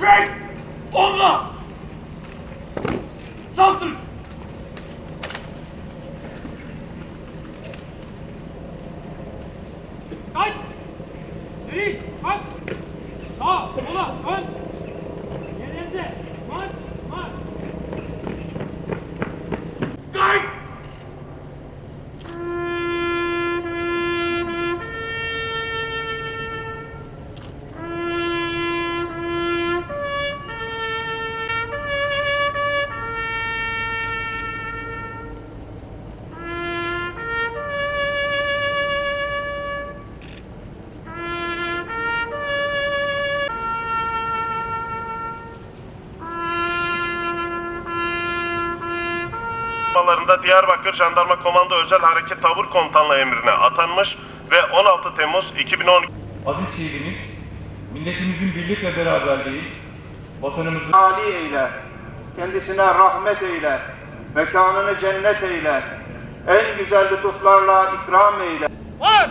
Frank! Onunla! Saldır! Kaç! Geri! Kaç! Sağ! Sola! Ön! Yerinize! Marş! Marş! Kayıt! Çalışmalarında Diyarbakır Jandarma Komando Özel Hareket Tabur Komutanlığı emrine atanmış ve 16 Temmuz 2010 Aziz şehidimiz, milletimizin birlik ve beraberliği, vatanımızın Ali eyle, kendisine rahmet eyle, mekanını cennet eyle, en güzel lütuflarla ikram eyle. Marş!